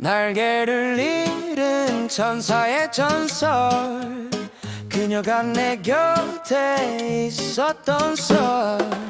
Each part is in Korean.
날개를 잃은 천사의 전설. 그녀가 내 곁에 있었던 썰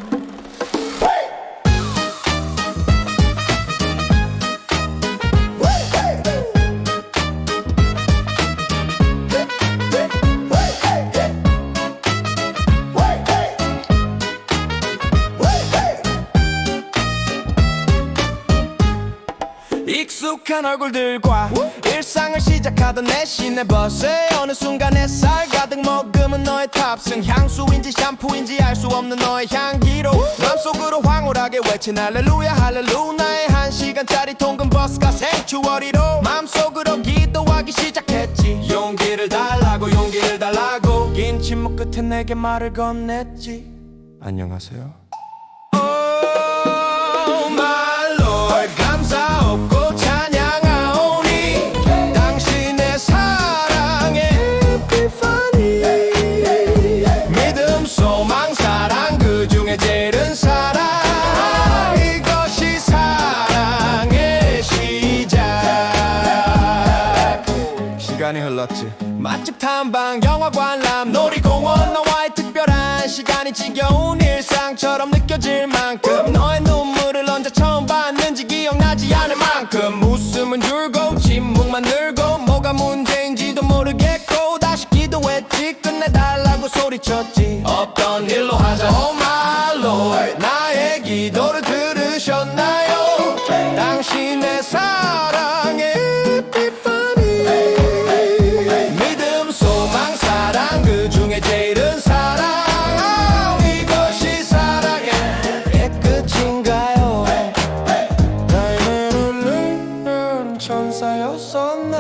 익숙한 얼굴들과 일상을 시작하던 내 시내 버스에 어느 순간 햇살 가득 머금은 너의 탑승. 향수인지 샴푸인지 알 수 없는 너의 향기로 맘속으로 황홀하게 외친 할렐루야 할렐루 나의 한 시간짜리 통근 버스가 생추어리로 맘속으로 기도하기 시작했지. 용기를 달라고 용기를 달라고. 긴 침묵 끝에 내게 말을 건넸지. 안녕하세요 시간이 흘렀지. 맛집 탐방 영화 관람 놀이공원. 너와의 특별한 시간이 지겨운 일상처럼 느껴질 만큼 너의 눈물을 언제 처음 봤는지 기억나지 않을 만큼 웃음은 줄고 침묵만 늘고 뭐가 문제인지도 모르겠고 다시 기도했지. 끝내달라고 소리쳤지. 없던 일로 하자. Oh my Lord. 나의 기도를 들 그 중에 제일은 사랑 아, 이것이 사랑의 끝인가요? 날개를 천사였었나?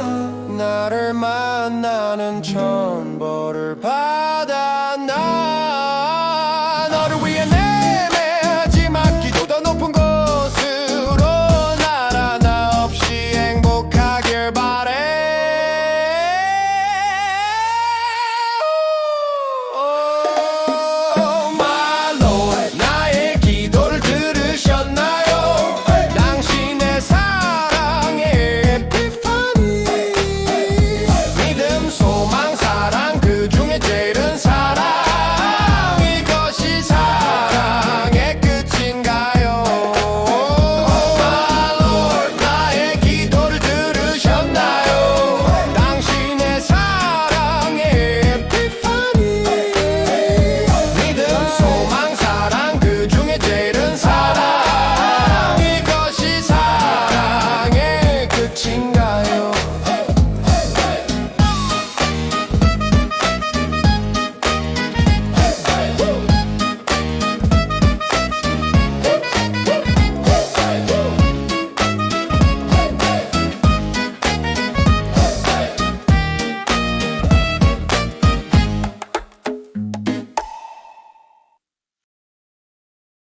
나를 만나는 천벌을 받아 나